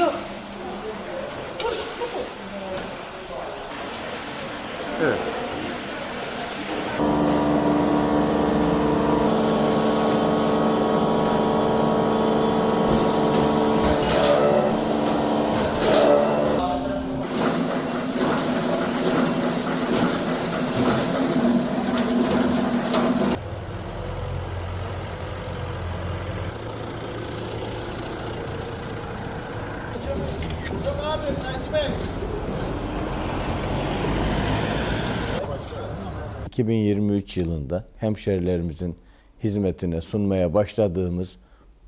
이거 2023 yılında hemşerilerimizin hizmetine sunmaya başladığımız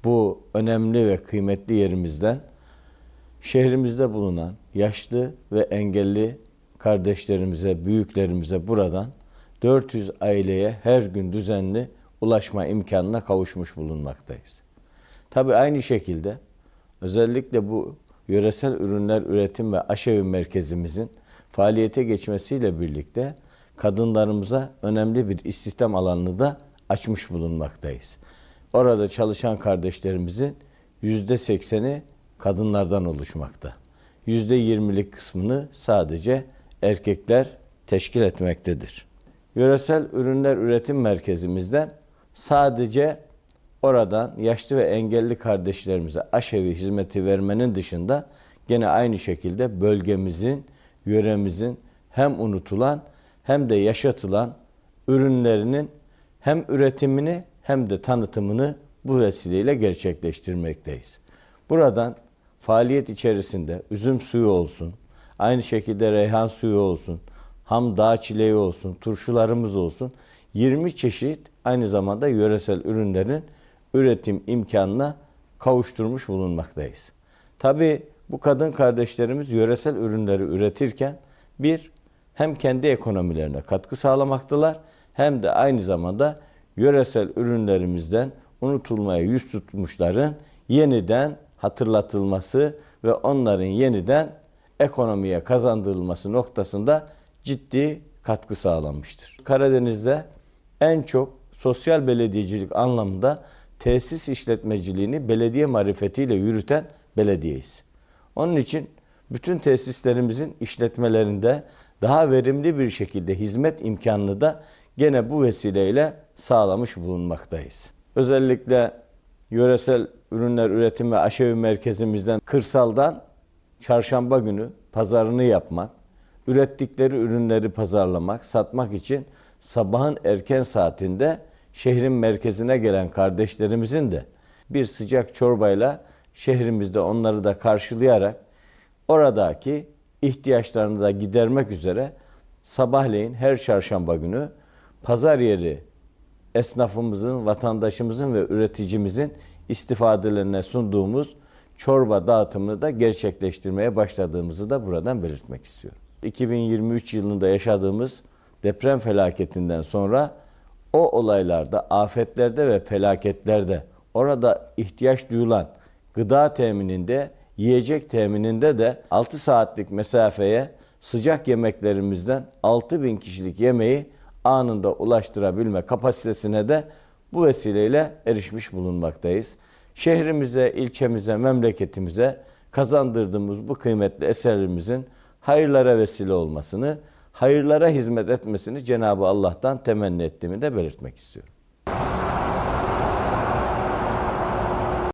bu önemli ve kıymetli yerimizden şehrimizde bulunan yaşlı ve engelli kardeşlerimize, büyüklerimize buradan 400 aileye her gün düzenli ulaşma imkanına kavuşmuş bulunmaktayız. Tabii aynı şekilde özellikle bu yöresel ürünler üretim ve aşevi merkezimizin faaliyete geçmesiyle birlikte kadınlarımıza önemli bir istihdam alanını da açmış bulunmaktayız. Orada çalışan kardeşlerimizin yüzde sekseni kadınlardan oluşmakta. Yüzde yirmilik kısmını sadece erkekler teşkil etmektedir. Yöresel ürünler üretim merkezimizden sadece oradan yaşlı ve engelli kardeşlerimize aşevi hizmeti vermenin dışında gene aynı şekilde bölgemizin, yöremizin hem unutulan hem de yaşatılan ürünlerinin hem üretimini hem de tanıtımını bu vesileyle gerçekleştirmekteyiz. Buradan faaliyet içerisinde üzüm suyu olsun, aynı şekilde reyhan suyu olsun, ham dağ çileği olsun, turşularımız olsun, 20 çeşit aynı zamanda yöresel ürünlerin üretim imkanına kavuşturmuş bulunmaktayız. Tabii bu kadın kardeşlerimiz yöresel ürünleri üretirken bir hem kendi ekonomilerine katkı sağlamaktalar hem de aynı zamanda yöresel ürünlerimizden unutulmaya yüz tutmuşların yeniden hatırlatılması ve onların yeniden ekonomiye kazandırılması noktasında ciddi katkı sağlanmıştır. Karadeniz'de en çok sosyal belediyecilik anlamında tesis işletmeciliğini belediye marifetiyle yürüten belediyeyiz. Onun için bütün tesislerimizin işletmelerinde daha verimli bir şekilde hizmet imkanını da gene bu vesileyle sağlamış bulunmaktayız. Özellikle yöresel ürünler üretim ve aşevi merkezimizden kırsaldan çarşamba günü pazarını yapmak, ürettikleri ürünleri pazarlamak, satmak için sabahın erken saatinde şehrin merkezine gelen kardeşlerimizin de bir sıcak çorbayla şehrimizde onları da karşılayarak oradaki ihtiyaçlarını da gidermek üzere sabahleyin her çarşamba günü pazar yeri esnafımızın, vatandaşımızın ve üreticimizin istifadelerine sunduğumuz çorba dağıtımını da gerçekleştirmeye başladığımızı da buradan belirtmek istiyorum. 2023 yılında yaşadığımız deprem felaketinden sonra o olaylarda, afetlerde ve felaketlerde orada ihtiyaç duyulan gıda temininde, yiyecek temininde de 6 saatlik mesafeye sıcak yemeklerimizden 6 bin kişilik yemeği anında ulaştırabilme kapasitesine de bu vesileyle erişmiş bulunmaktayız. Şehrimize, ilçemize, memleketimize kazandırdığımız bu kıymetli eserlerimizin hayırlara vesile olmasını, hayırlara hizmet etmesini Cenab-ı Allah'tan temenni ettiğimi de belirtmek istiyorum.